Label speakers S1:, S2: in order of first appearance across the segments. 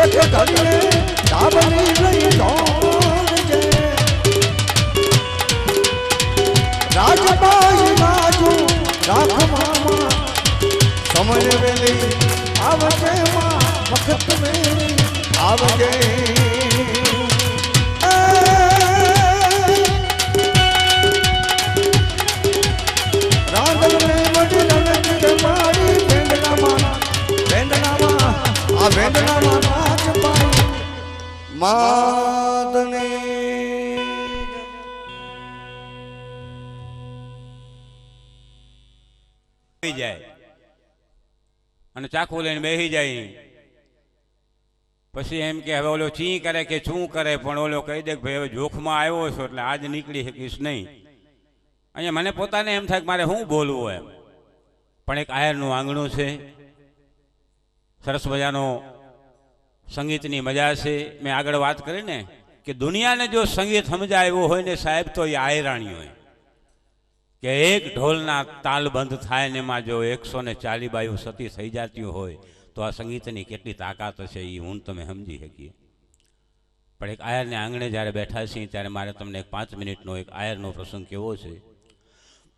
S1: એક ઘડીએ ડાબલી લઈ દોડજે રાજબાઈ બાજુ રાખ મામા સમય વેલી આવજે માં આવજે
S2: આવી જાય. અને ચાકુ લઈને બેસી જાય. પછી એમ કે હવે ઓલો ચી કરે કે શું કરે, પણ ઓલો કહી દે કે ભાઈ, હવે જોખમાં આવ્યો છો એટલે આજ નીકળી શકીશ નહીં. અહીંયા મને પોતાને એમ થાય કે મારે શું બોલવું એમ. પણ એક આયરનું આંગણું છે. સરસ મજાનો સંગીતની મજા છે. મેં આગળ વાત કરી ને કે દુનિયાને જો સંગીત સમજાવ્યું હોય ને સાહેબ, તો એ આયરાણી હોય. કે એક ઢોલના તાલ બંધ થાય ને એમાં જો એકસો ને ચાલી બાયું સતી થઈ જતી હોય, તો આ સંગીતની કેટલી તાકાત હશે એ હું તમે સમજી શકીએ. પણ એક આયરને આંગણે જ્યારે બેઠા છીએ ત્યારે મારે તમને એક પાંચ મિનિટનો એક આયરનો પ્રસંગ કેવો છે.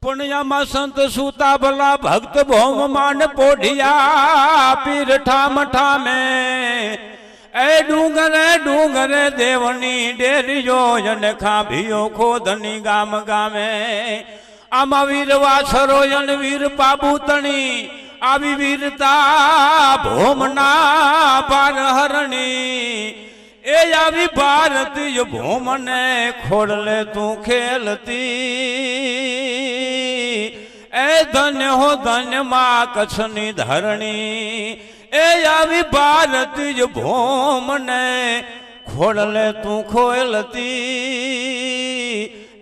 S2: પુણ્યમાં સંત સુતા ભલા ભક્ત ભોમ માંડ પોઢિયા પીર ઠામ ઠામે એ ડુંગરે ડુંગરે દેવની ડેરીઓ અને ખાભીઓ ખોદની ગામ ગામે. આમાં વીર વાસરો અને વીર પાબુતણી આવી વીરતા ભોમના પાર હરણી એ આવી ભારતીય ભોમને ખોડલે તું ખેલતી. એ ધન્ય હો ધન્યમાં કચ્છની ધરણી. એ આવી જ ભોમને ખોડલે તું ખોલતી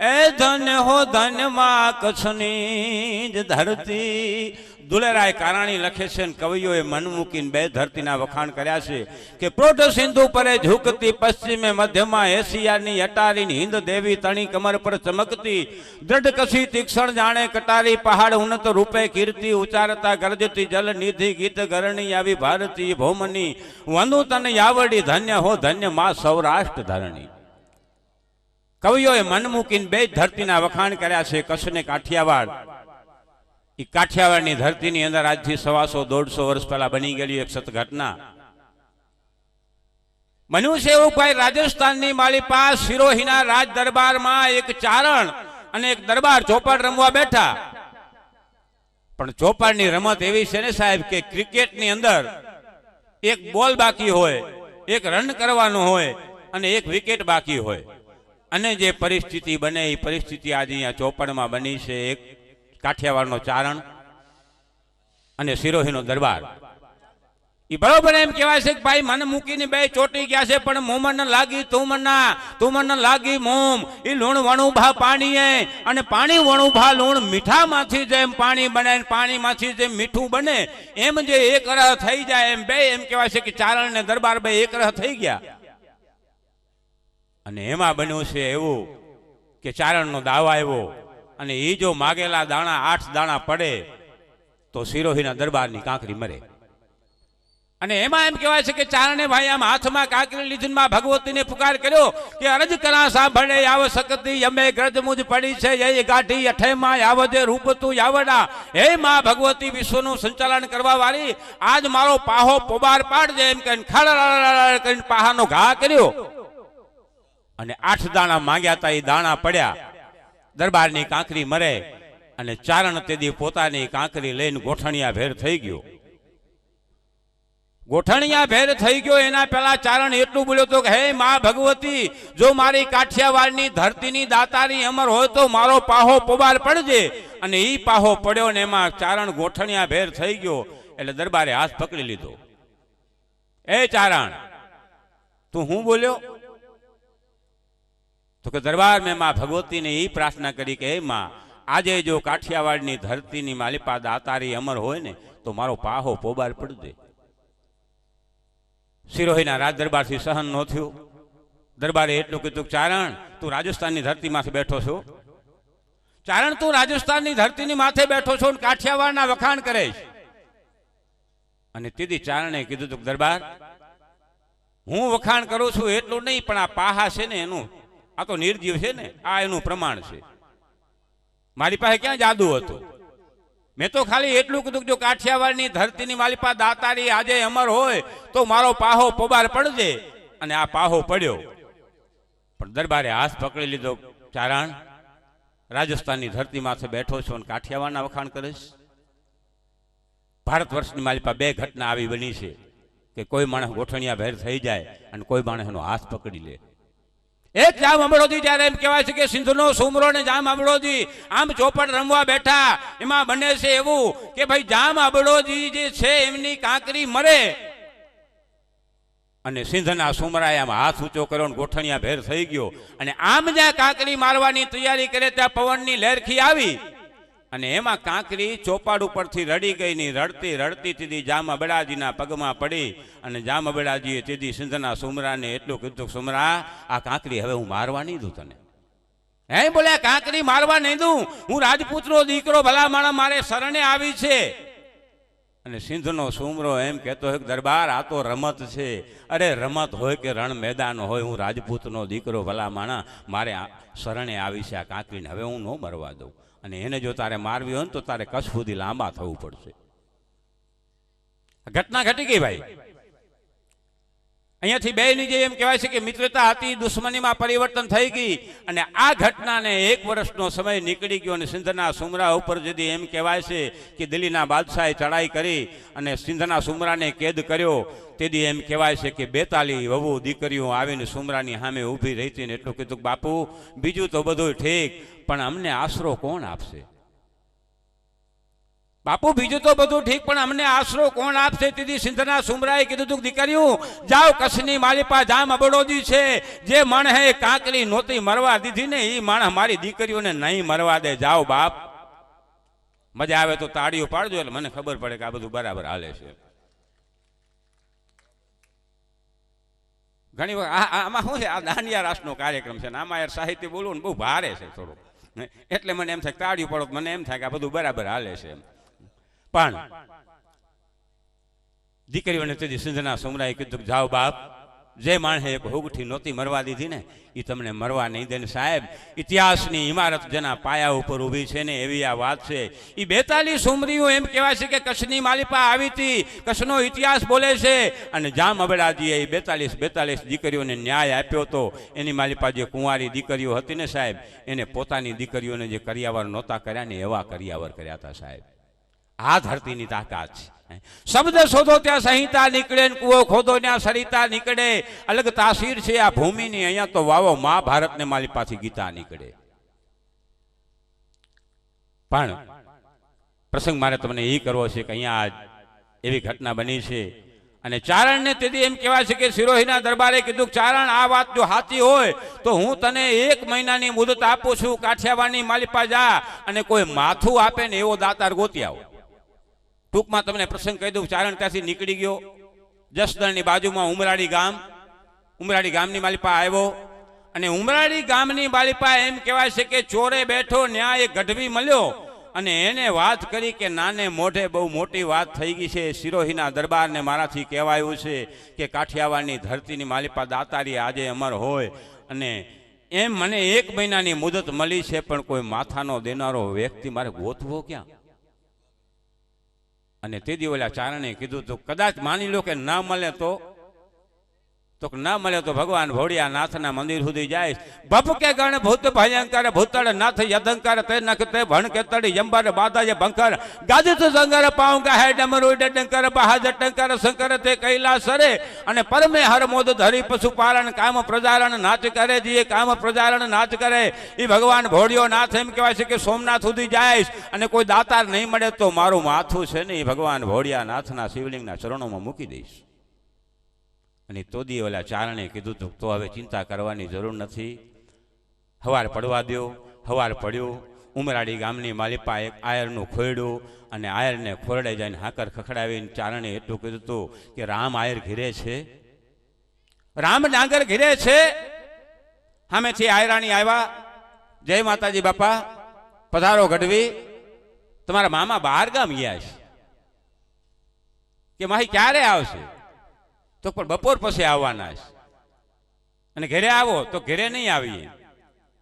S2: એ ધન્ય હો ધન્યમાં કચ્છની જ ધરતી. દુલેરાય કારાણી લખે છે કવિઓએ મન મૂકીને બે ધરતીના વખાણ કર્યા છે કે પ્રોટ સિંધુ પરે ઝુકતી પશ્ચિમે, મધ્યમાં એશિયાની અટારીની હિન્દ દેવી તણી કમર પર ચમકતી, દ્રઢ કસી તીક્ષણ જાણે કટારી પહાડ ઉન્નત રૂપે કીર્તિ ઉચારતા ગરજતી જલ નિધિ ગીત ગરણી આવી ભારતીય ભૌમની વંદુ તને યાવડી ધન્ય હો ધન્યમાં સૌરાષ્ટ્ર ધરણી. કવિઓએ મન મૂકીને બે ધરતીના વખાણ કર્યા છે કશને કાઠિયાવાડ. એ કાઠિયાવાડની ધરતીની અંદર આજથી સવાસો, દોઢસો વર્ષ પહેલા બની ગયેલી એક સતઘટના બન્યું છે એવું ભાઈ રાજસ્થાનની માળી પાસ સિરોહીના રાજ દરબારમાં એક ચારણ અને એક દરબાર ચોપાડ રમવા બેઠા. પણ ચોપાડની રમત એવી છે ને સાહેબ કે ક્રિકેટની અંદર એક બોલ બાકી હોય, એક રન કરવાનું હોય અને એક વિકેટ બાકી હોય. અને જે પરિસ્થિતિ બને એ પરિસ્થિતિ આજે અહીંયા ચોપડમાં બની છે, એક કાઠિયાવાડનો ચારણ અને સિરોહીનો દરબાર. એ બરોબર એમ કહેવાય છે કે ભાઈ મને મૂકીને બે ચોટી ગયા છે, પણ મોમન લાગી તુમના મના તું મને લાગી મોમ. એ લૂણ વણું ભા પાણીએ અને પાણી વણું ભા લૂણ મીઠામાંથી જેમ પાણી બને પાણીમાંથી જેમ મીઠું બને, એમ જે એક રહ થઈ જાય એમ બે, એમ કહેવાય છે કે ચારણ ને દરબાર બે એક રહ થઈ ગયા. અને એમાં બન્યું છે એવું કે ચારણનો દાવો આવ્યો. અને એ જો માગેલા દાણા, આઠ દાણા પડે, તો સિરોહીના દરબારની કાંકરી મરે. અને એમાં એમ કહેવાય છે કે ચારણે ભાઈ આમ હાથમાં કાંકરી લીધું માં ભગવતીને પુકાર કર્યો કે અરજ કરા સાંભળે આવ શકતી, અમે ગ્રજ મુજ પડી છે, એ ગાઢી અઠેમાં આવજે, રૂપ તું યાવડા હે માં ભગવતી, વિશ્વનું સંચાલન કરવા વાળી આજ મારો પાહો પોબાર પાડજે એમ કહીને ખડ કરીને પાહાનો ઘા કર્યો. અને આઠ દાણા માંગ્યા હતા એ દાણા પડ્યા. દરબારની કાંકરી મરે અને ચારણ તેદી પોતાની કાંકરી લઈને ગોઠણિયા ભેર થઈ ગયો. ગોઠણિયા ભેર થઈ ગયો, એના પહેલા ચારણ એટલું બોલ્યો તો કે, હે મા ભગવતી, જો મારી કાઠિયાવાડની ધરતીની દાતારી અમર હોય તો મારો પાહો પોબાર પડજે. અને એ પાહો પડ્યો ને એમાં ચારણ ગોઠણિયા ભેર થઈ ગયો, એટલે દરબારે હાથ પકડી લીધો. એ ચારણ, તું હું બોલ્યો? તો કે દરબાર મેં માં ભગવતીને એ પ્રાર્થના કરી કે, હે માં, આજે જો કાઠિયાવાડની ધરતીની માલિપા દાતારી અમર હોય ને, તો મારો પાહો પોબાર પડજે સિરોહીના રાજ દરબારથી સહન ન થયું. દરબારે એટલું કીધું ચારણ, તું રાજસ્થાનની ધરતીમાંથી બેઠો છો. ચારણ, તું રાજસ્થાનની ધરતીની માથે બેઠો છો ને કાઠિયાવાડના વખાણ કરે છે અને તેથી ચારણે કીધું તું દરબાર, હું વખાણ કરું છું એટલું નહીં, પણ આ પાહા છે ને એનું આ તો નિર્જીવ છે ને, આ એનું પ્રમાણ છે. મારી પાસે ક્યાં જાદુ હતું? મેં તો ખાલી એટલું કીધું જો કાઠિયાવાડની ધરતીની મારી પાસે દાતારી આજે અમર હોય, તો મારો પાહો પોબાર પડજે. અને આ પાહો પડ્યો. પણ દરબારે હાથ પકડી લીધો. ચારણ, રાજસ્થાનની ધરતી માથે બેઠો છો અને કાઠિયાવાડના વખાણ કરીશ ભારત વર્ષની મારી પાસે બે ઘટના આવી બની છે કે કોઈ માણસ ગોઠણિયા ભેર થઈ જાય અને કોઈ માણસ એનો હાથ પકડી લે. એક જામ અમરોજી જ્યારે એમ કહેવાય છે કે સિંધુનો સુમરો ને જામ અમરોજી આમ ચોપડ રમવા બેઠા. એમાં બને છે એવું કે ભાઈ જામ અબડોજી જે છે એમની કાંકરી મરે. અને સિંધના સુમરાએ આમ હાથ ઊંચો કર્યો ગોઠણિયા ભેર થઈ ગયો. અને આમ જ્યાં કાંકરી મારવાની તૈયારી કરે ત્યાં પવનની લહેરખી આવી. અને એમાં કાંકરી ચોપાડ ઉપરથી રડી ગઈ ની રડતી રડતી તીધી જામ અબડાજીના પગમાં પડી અને જામ અબડાજીએ તીધી સિંધના સુમરાને એટલું કીધું, સુમરા, આ કાંકરી હવે હું મારવા નહીં દઉં તને. હે બોલ્યા કાંકરી મારવા નહીં દઉં? હું રાજપૂતનો દીકરો ભલા માણા મારે શરણે આવી છે. અને સિંધનો સુમરો એમ કહેતો હોય કે, દરબાર, આ તો રમત છે. અરે, રમત હોય કે રણ મેદાન હોય, હું રાજપૂતનો દીકરો ભલા માણા મારે શરણે આવી છે આ કાંકરીને, હવે હું ન મરવા દઉં. અને એને જો તારે મારવી હોય ને તો તારે કચ્છ સુધી લાંબા થવું પડશે. ઘટના ઘટી ગઈ ભાઈ. અહીંયાથી બેની જે એમ કહેવાય છે કે મિત્રતા હતી, દુશ્મનીમાં પરિવર્તન થઈ ગઈ અને આ ઘટનાને એક વર્ષનો સમય નીકળી ગયો અને સિંધના સુમરા ઉપર જદી એમ કહેવાય છે કે દિલ્હીના બાદશાહે ચડાઈ કરી અને સિંધના સુમરાને કેદ કર્યો. તેથી એમ કહેવાય છે કે બેતાલી વહુ દીકરીઓ આવીને સુમરાની સામે ઊભી રહી હતી ને એટલું કીધું બાપુ, બીજું તો બધું ઠીક, પણ અમને આશરો કોણ આપશે? બાપુ, બીજું તો બધું ઠીક, પણ અમને આશરો કોણ આપશે? તેથી સિંધના સુમરાએ કીધું તું, દીકરીઓ, જાઓ કચ્છની પાસે જામ અબડોજી છે. જે મણ હે કાંકરી નહોતી મરવા દીધી ને એ મણ મારી દીકરીઓને નહીં મરવા દે. જાઓ બાપ. મજા આવે તો તાળીઓ પાડજો, એટલે મને ખબર પડે કે આ બધું બરાબર હાલે છે. ઘણી વખત આમાં શું છે? આ દાંડિયા રાસનો કાર્યક્રમ છે ને, આમાં યાર સાહિત્ય બોલવું ને બહુ ભારે છે થોડું એટલે મને એમ થાય તાળીઓ પડો મને એમ થાય કે આ બધું બરાબર હાલે છે એમ. પણ દીકરીઓને તેથી સિંધના સમરાએ કીધું જાઓ બાપ, જે માણસે એક હુગઠી નહોતી મરવા દીધી ને એ તમને મરવા નહીં દે સાહેબ. ઇતિહાસની ઇમારત જેના પાયા ઉપર ઊભી છે ને, એવી આ વાત છે. એ બેતાલીસ ઉમરીઓ એમ કહેવાય છે કે કચ્છની માલિપા આવી હતી, કચ્છનો ઇતિહાસ બોલે છે. અને જામ અબડાજીએ એ બેતાલીસ બેતાલીસ દીકરીઓને ન્યાય આપ્યો હતો. એની માલિપા જે કુંવારી દીકરીઓ હતી ને સાહેબ, એને પોતાની દીકરીઓને જે કરિયાવર નહોતા કર્યા ને એવા કરિયાવર કર્યા હતા સાહેબ. આ ધરતીની તાકાત છે. શબ્દ શોધો ત્યાં સંહિતા નીકળે કૂવો ખોદો ત્યાં સરિતા નીકળે. અલગ તાસીર છે આ ભૂમિની, અહીંયા તો વાવો મહાભારતને મારી પાછી ગીતા નીકળે. પણ પ્રસંગ મારે તમને એ કરવો છે કે અહીંયા આજ એવી ઘટના બની છે. અને ચારણને તેથી એમ કહેવાય છે કે સિરોહીના દરબારે કીધું ચારણ, આ વાત જો સાચી હોય, તો હું તને એક મહિનાની મુદત આપું છું. કાઠિયાવાડની માલિપા જા અને કોઈ માથું આપે ને એવો દાતાર ગોતી આવો. ટૂંકમાં તમને પ્રસંગ કહી દઉં, ચારણ ત્યાંથી નીકળી ગયો. જસદણની બાજુમાં ઉમરાડી ગામ. ઉમરાડી ગામની માલિપા આવ્યો. અને ઉમરાડી ગામની માલિપા એમ કહેવાય છે કે ચોરે બેઠો ન્યાય ગઢવી મળ્યો. અને એને વાત કરી કે નાને મોઢે બહુ મોટી વાત થઈ ગઈ છે. સિરોહીના દરબારને મારાથી કહેવાયું છે કે કાઠિયાવાડની ધરતીની માલિપા દાતારી આજે અમર હોય. અને એમ મને એક મહિનાની મુદત મળી છે, પણ કોઈ માથાનો દેનારો વ્યક્તિ મારે ગોતવો ક્યાં? અને તે દી ઓલા ચારણે કીધું તો કદાચ માની લો કે ના મળે તો તો ન મળે તો ભગવાન ભોળિયા નાથના મંદિર સુધી જાય. બપ ગણ ભૂત ભયંકર, ભૂતળ નાથ યદંકર, તે નખ તે ભણ કે તડી જંબર બાદાય બંકર ગાજત સંગર પાઉંગા હે ડમરુ ડંકર બહાજ ટંકર શંકર તે કૈલાસ રે અને પરમે હર મોદ ધરી પશુપાલન, કામ પ્રજારણ નાચ કરે, જે કામ પ્રજારણ નાચ કરે. એ ભગવાન ભોળિયો નાથ એમ કહેવાય છે કે સોમનાથ સુધી જાય. અને કોઈ દાતાર નહીં મળે તો મારું માથું છે ને એ ભગવાન ભોળિયા નાથના શિવલિંગના ચરણોમાં મૂકી દઈશ. અને તો દી ઓલા ચારણે કીધું તું, તો હવે ચિંતા કરવાની જરૂર નથી. હવાર પડવા દ્યો, હવાર પડ્યો. ઉમરાડી ગામની માલિપા એક આયરનું ખોયડું અને આયરને ખોરડે જઈને હાકર ખખડાવીને ચારણે એટલું કીધું હતું કે રામ આયર ઘીરે છે. રામ ડાંગર ઘીરે છે. સામેથી આયરાણી આવ્યા. જય માતાજી બાપા, પધારો ગઢવી. તમારા મામા બહાર ગામ ગયા છે. કે માહી ક્યારે આવશે? તો પણ બપોર પછી આવવાના છે. અને ઘરે આવો તો ઘરે નહીં આવીએ.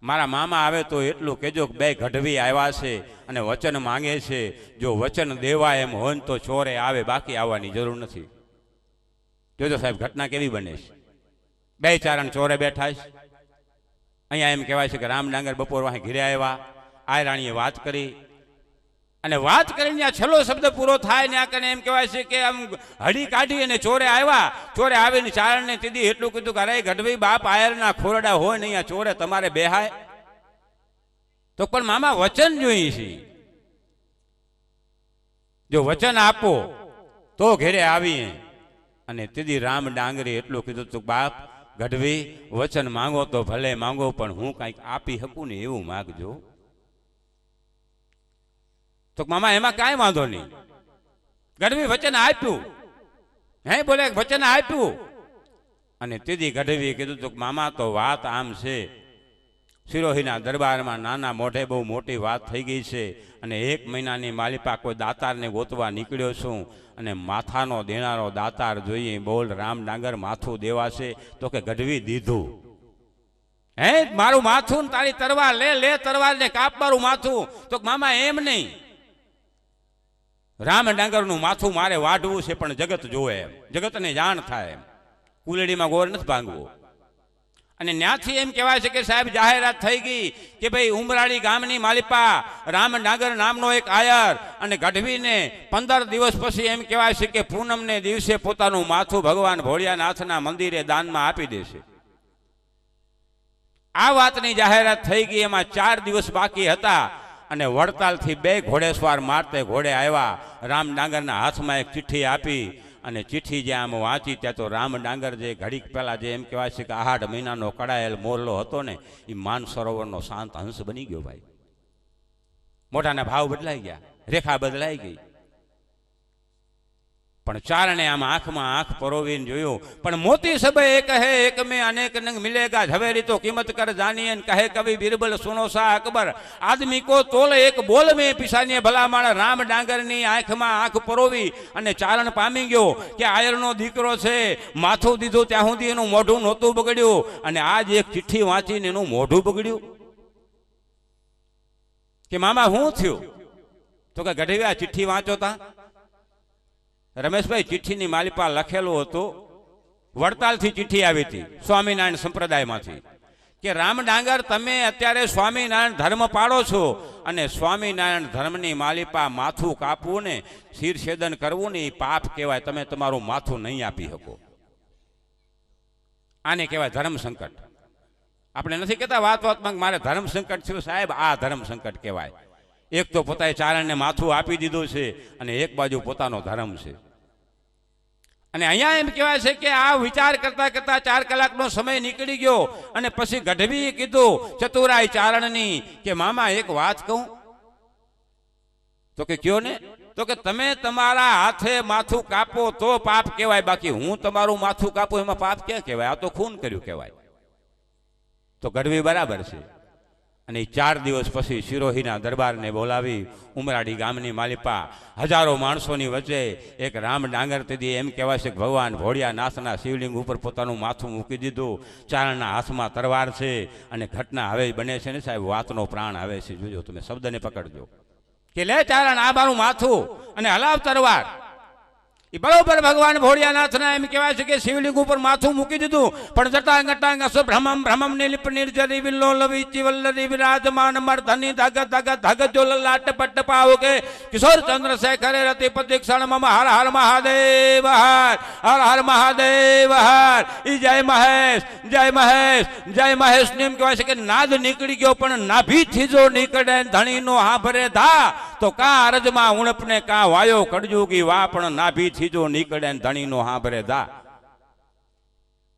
S2: મારા મામા આવે તો એટલું કહેજો કે બે ગઢવી આવ્યા છે અને વચન માંગે છે. જો વચન દેવાય એમ હોય તો ચોરે આવે, બાકી આવવાની જરૂર નથી. જોજો સાહેબ, ઘટના કેવી બને છે? બે ચારણ ચોરે બેઠા છે. અહીંયા એમ કહેવાય છે કે રામ ડાંગર બપોર વાહે ઘરે આવ્યા. આ રાણીએ વાત કરી. અને વાત કરીને આ છેલ્લો શબ્દ પૂરો થાય ને આ કને એમ કહેવાય છે કે આમ હડી કાઢી અને ચોરે આવ્યા. ચોરે આવીને ચારણને તીધી એટલું કીધું કે, અરે, ગઢવી બાપ આયરના ખોરડા હોય ને અહીંયા ચોરે તમારે બેહાય. તો પણ મામા વચન જોઈએ છે. જો વચન આપો, તો ઘેરે આવીએ. અને તીધી રામ ડાંગરી એટલું કીધું તું, બાપ, ગઢવી, વચન માંગો તો ભલે માંગો, પણ હું કાંઈક આપી શકું ને એવું માગજો. તો મામા, એમાં કાંઈ વાંધો નહીં. ગઢવી વચન આપ્યું. હે, બોલે, વચન આપ્યું. અને તેથી ગઢવી કીધું તો મામા, તો વાત આમ છે. સિરોહીના દરબારમાં નાના મોઢે બહુ મોટી વાત થઈ ગઈ છે અને એક મહિનાની માલિપા કોઈ દાતારને ગોતવા નીકળ્યો છું અને માથાનો દેનારો દાતાર જોઈએ, બોલ, રામ ડાંગર માથું દેવાશે. તો કે, ગઢવી દીધું. હે, મારું માથું તારી તરવાર, લે લે, તરવારને કાપ મારું માથું. તો મામા, એમ નહીં. રામ ડાંગરનું માથું મારે વાઢવું છે પણ જગત જોવે જગતને જાણ થાય કુલેડીમાં ગોર નથી ભાંગવો. અને ત્યાંથી એમ કહેવાય છે કે સાહેબ, જાહેરાત થઈ ગઈ કે ભાઈ ઉમરાળી ગામની માલિપા રામ ડાંગર નામનો એક આયર અને ગઢવીને પંદર દિવસ પછી એમ કહેવાય છે કે પૂનમને દિવસે પોતાનું માથું ભગવાન ભોળિયાનાથના મંદિરે દાનમાં આપી દેશે આ વાતની જાહેરાત થઈ ગઈ, એમાં ચાર દિવસ બાકી હતા. અને વડતાલથી બે ઘોડેસવાર મારતે ઘોડે આવ્યા. રામ ડાંગરના હાથમાં એક ચિઠ્ઠી આપી અને ચિઠ્ઠી જે આમ વાંચી ત્યાં તો રામ ડાંગર જે ઘડીક પહેલાં જે એમ કહેવાય છે કે આઠ મહિનાનો કડાયેલ મોરલો હતો ને એ માન સરોવરનો શાંત હંસ બની ગયો ભાઈ. મોટાને ભાવ બદલાઈ ગયા, રેખા બદલાઈ ગઈ. પણ ચારણે આમ આંખમાં આંખ પરોવીને જોયું. પણ મોતી સબે એ કહે, એક મેં અનેક નંગ મિલેગા ઝવેરી તો કિંમત કર જાનીએ અને કહે કવિ બિરબલ સુનો શાહ અકબર. આદમી કો તોલ એક બોલ મેં પિસાનીએ ભલામણ. રામ ડાંગરની આંખમાં આંખ પરોવી અને ચારણ પામી ગયો કે આયરનો દીકરો છે. માથું દીધું ત્યાં સુધી એનું મોઢું નહોતું બગડ્યું અને આજ એક ચિઠ્ઠી વાંચીને એનું મોઢું બગડ્યું. કે મામા શું થયું? તો કે, ગઢવી, આ ચિઠ્ઠી વાંચો તા. રમેશભાઈ ચિઠ્ઠીની માલિપા લખેલું હતું. વડતાલથી ચિઠ્ઠી આવી હતી, સ્વામિનારાયણ સંપ્રદાયમાંથી. કે રામ ડાંગર, તમે અત્યારે સ્વામિનારાયણ ધર્મ પાડો છો અને સ્વામિનારાયણ ધર્મની માલિપા માથું કાપવું ને શિરછેદન કરવું ને એ પાપ કહેવાય, તમે તમારું માથું નહીં આપી શકો. આને કહેવાય ધર્મ સંકટ. આપણે નથી કહેતા વાત વાતમાં મારે ધર્મ સંકટ થયું, સાહેબ, આ ધર્મ સંકટ કહેવાય. એક તો પોતાએ ચારણને માથું આપી દીધું છે અને એક બાજુ પોતાનો ધર્મ છે. અને અહીંયા એમ કહેવાય છે કે આ વિચાર કરતા કરતા ચાર કલાકનો સમય નીકળી ગયો અને પછી ગઢવીએ કીધું ચતુરાય ચારણની, કે મામા એક વાત કહું. તો કે કયો ને? તો કે, તમે તમારા હાથે માથું કાપો તો પાપ કહેવાય, બાકી હું તમારું માથું કાપું એમાં પાપ ક્યાં કહેવાય? આ તો ખૂન કર્યું કહેવાય. તો ગઢવી બરાબર છે. અને ચાર દિવસ પછી શિરોહીના દરબારને બોલાવી ઉમરાડી ગામની માલિપા હજારો માણસોની વચ્ચે એક રામ ડાંગર તેથી એમ કહેવાય છે કે ભગવાન ભોળિયાનાથના શિવલિંગ ઉપર પોતાનું માથું મૂકી દીધું. ચારણના હાથમાં તરવાર છે અને ઘટના હવે બને છે ને સાહેબ, વાતનો પ્રાણ આવે છે. જોજો, તમે શબ્દને પકડજો. કે લે ચારણ, આ મારું માથું અને હલાવ તરવાર. એ બરોબર ભગવાન ભોળિયાનાથના એમ કહેવાય છે કે શિવલિંગ ઉપર માથું મૂકી દીધું. પણ જટાંગ ગટાંગ અસ ભ્રમમ ભ્રમમ નિલિપ નિર્જરી વિલ્લો લવી ચિવલ્લરી વિરાજમાન મર્ધની ધગ ધગ ધગ જો લાટ પટ પાવ કે કિશોર ચંદ્ર શેખરે રતિ પ્રદીક્ષણ મમ હર હર મહાદેવ હર હર હર મહાદેવ હર. ઈ જય મહેશ જય મહેશ જય મહેશ ને કહેવાય છે કે નાદ નીકળી ગયો પણ નાભીથી જો નીકળે ધણીનો હાંભરે ધા, તો કા અરજમાં ઉણપને કા વાયો કડજુગી વા પણ નાભીથી જો નીકળે ને ધણીનો હાંભરે દા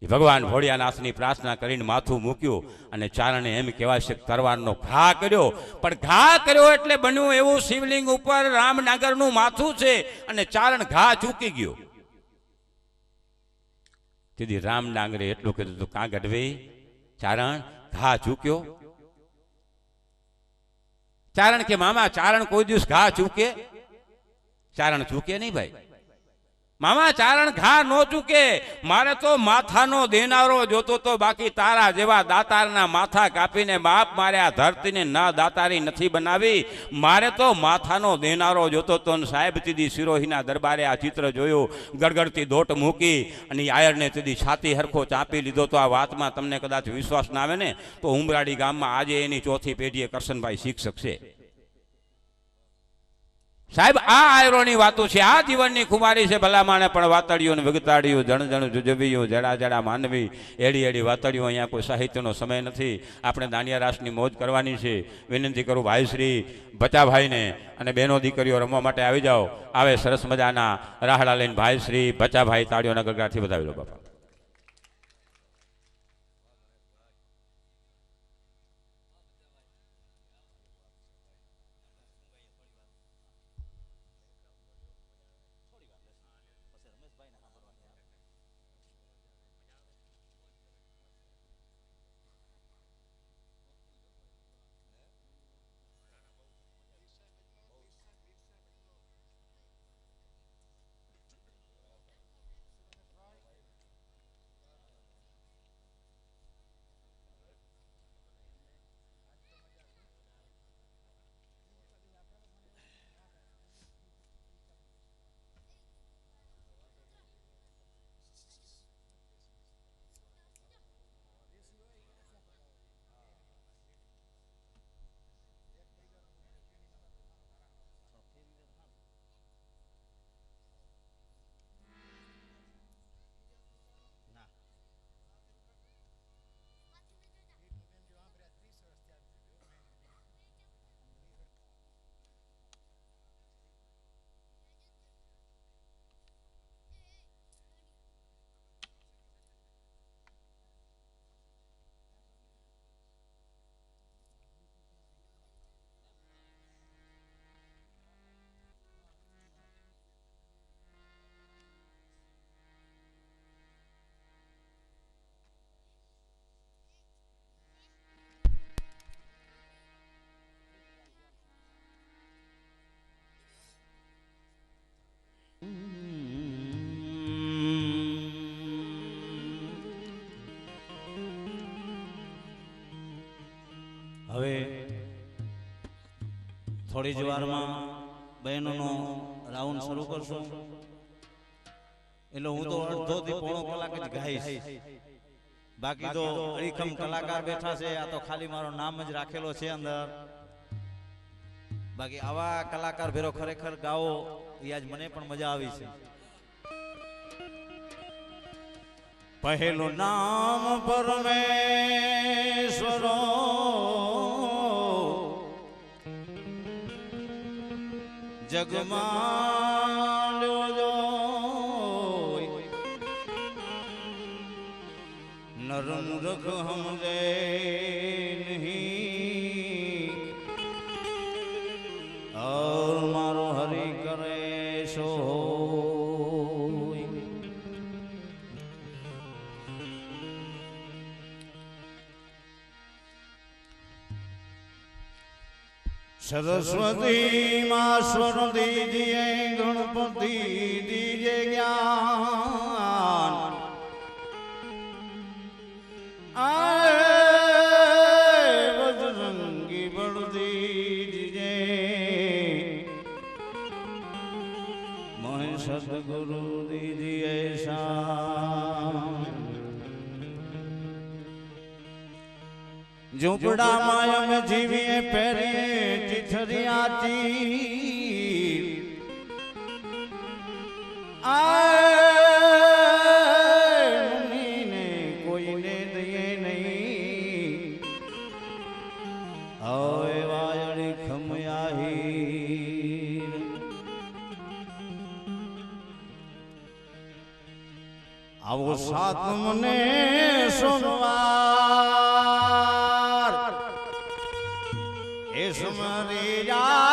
S2: ભગવાન ભોળિયાનાથની પ્રાર્થના કરીને માથું મૂક્યું અને ચારણે એમ કહેવાય છે તરવારનો ઘા કર્યો. પણ ઘા કર્યો એટલે બન્યું એવું શિવલિંગ ઉપર રામનગરનું માથું છે અને ચારણ ઘા ચૂકી ગયો. તેથી રામ ડાંગરે એટલું કીધું તું, કાં ગઢવી? ચારણ? ઘા ચૂક્યો? ચારણ કે, મામા, ચારણ કોઈ દિવસ ઘા ચૂકે? ચારણ ચૂકે નહીં ભાઈ. મામા, ચારણ ઘા નો ચૂકે. મારે તો માથાનો દેનારો જોતો તો બાકી તારા જેવા દાતારના માથા કાપીને બાપ મારે આ ધરતીને ના દાતારી નથી બનાવી. મારે તો માથાનો દેનારો જોતો તો સાહેબ તીદી સિરોહીના દરબારે આ ચિત્ર જોયું. ગડગડતી દોટ મૂકી અને આયરને તીદી છાતી હરખો ચાંપી લીધો તો આ વાતમાં તમને કદાચ વિશ્વાસ ના આવે ને, તો ઉમરાડી ગામમાં આજે એની ચોથી પેઢીએ કરશનભાઈ શિક્ષક છે. સાહેબ, આ આયરોની વાતો છે, આ જીવનની ખુમારી છે, ભલામાણે પણ વાતળીઓને ને જણ જણ જુજબિયું જડા જડા માનવી, એડી એડી વાતળીઓ અહીંયા કોઈ સાહિત્યનો સમય નથી. આપણે દાંડિયા રાસની મોજ કરવાની છે. વિનંતી કરું ભાઈશ્રી, ભચાભાઈને અને બહેનો દીકરીઓ રમવા માટે આવી જાઓ. આવે સરસ મજાના રાહડા લઈને ભાઈશ્રી, ભચાભાઈ, તાળીઓના ગગડાથી બતાવી લો બાપા.
S3: થોડી જ વારમાં બહેનોનો રાઉન્ડ શરૂ કરશું. એટલે હું તો અડધોથી પોણો કલાક જ ગાઈશ. બાકી તો અડીખમ કલાકાર બેઠા છે આ તો ખાલી મારો નામ જ રાખેલો છે અંદર. બાકી આવા કલાકાર ભેરો ખરેખર ગાઓ એ આજ મને પણ મજા આવી છે. પહેલું નામ પરમેશ્વરો જગમાં નરમ રઘ હમરે નહીં સરસ્વતી માં સ્વર દીજીએ ગણપતિ દીજે જ્ઞાન આય બજરંગી બળ દીજે મોહ સદગુરુ દીજીએ શામ ઝૂંપડામાં અમે જીવીએ પહેરીએ ઠરિયાતી આને કોઈને દઈએ નહીં હવે વાયળી ખમયાહી આવો સાત મને સોનવા દેશ મરી જા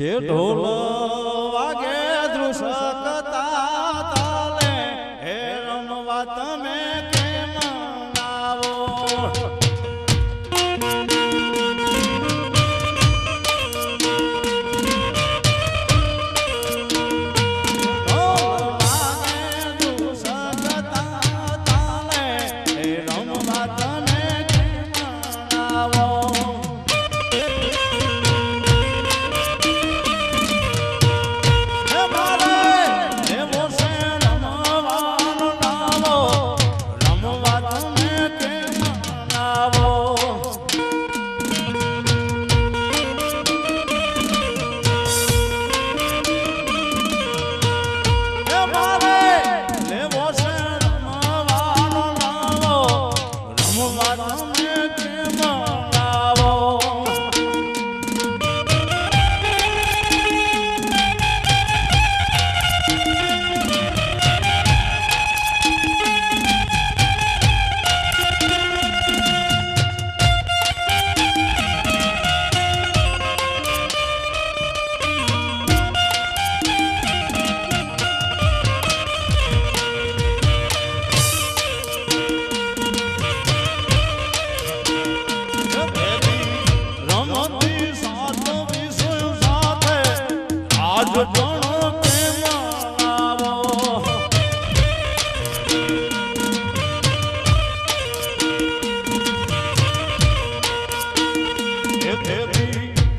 S3: કે ઢોલ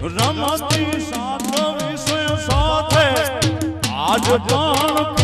S3: રમતી સાથ વિષય સાથે. આજ પણ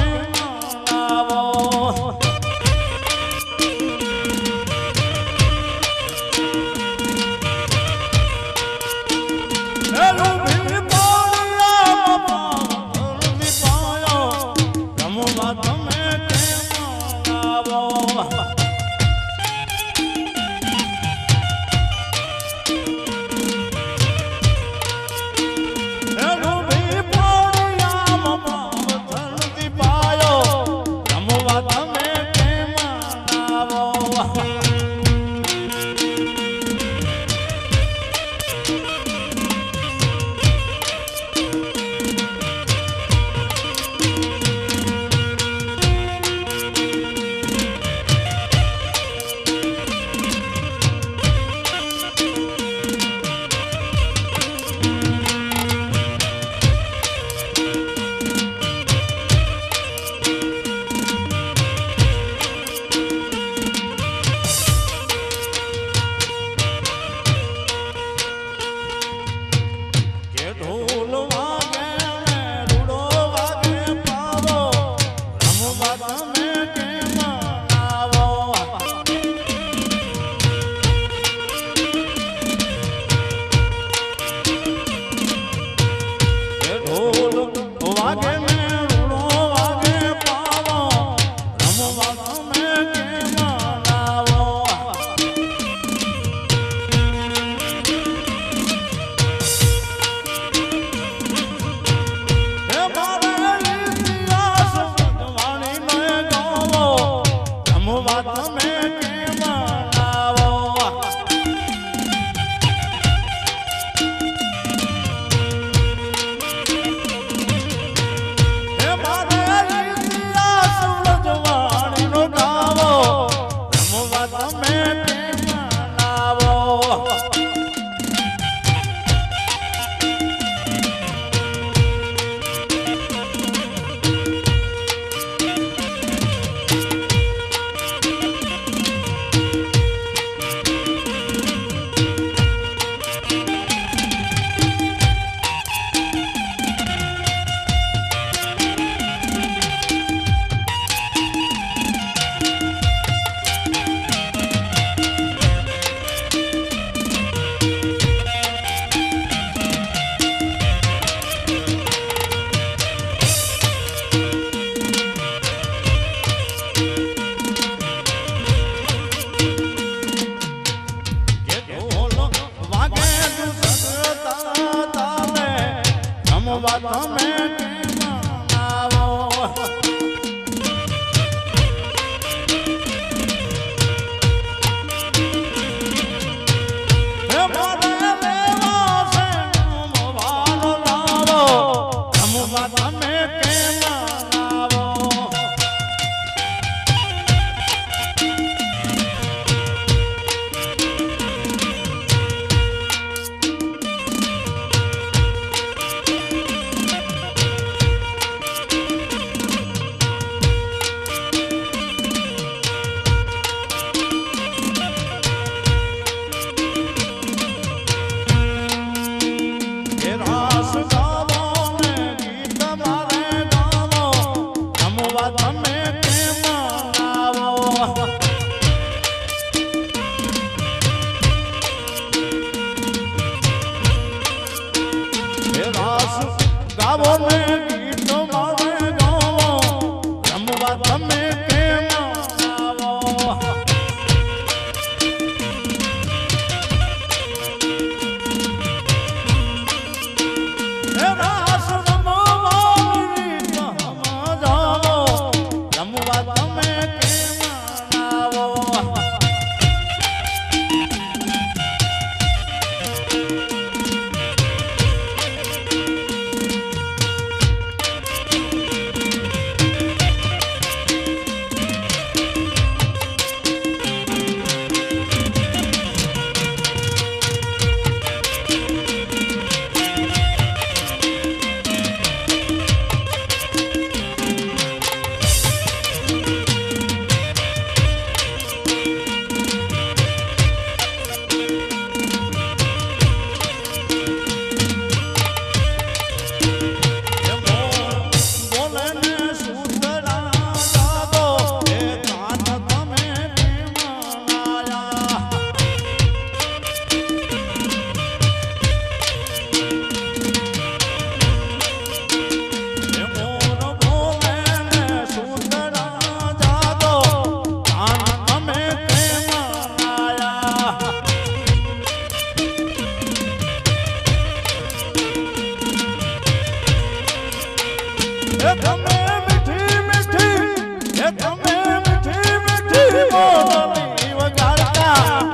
S3: કર્મો તમે વગાડતા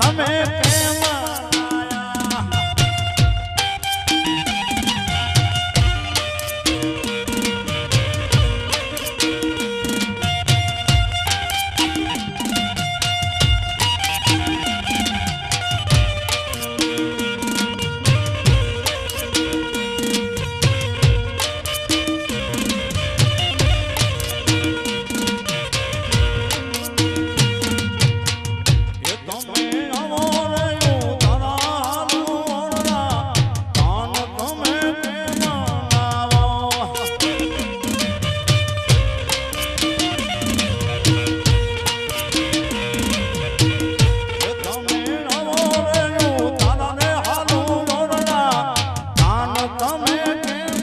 S3: તમે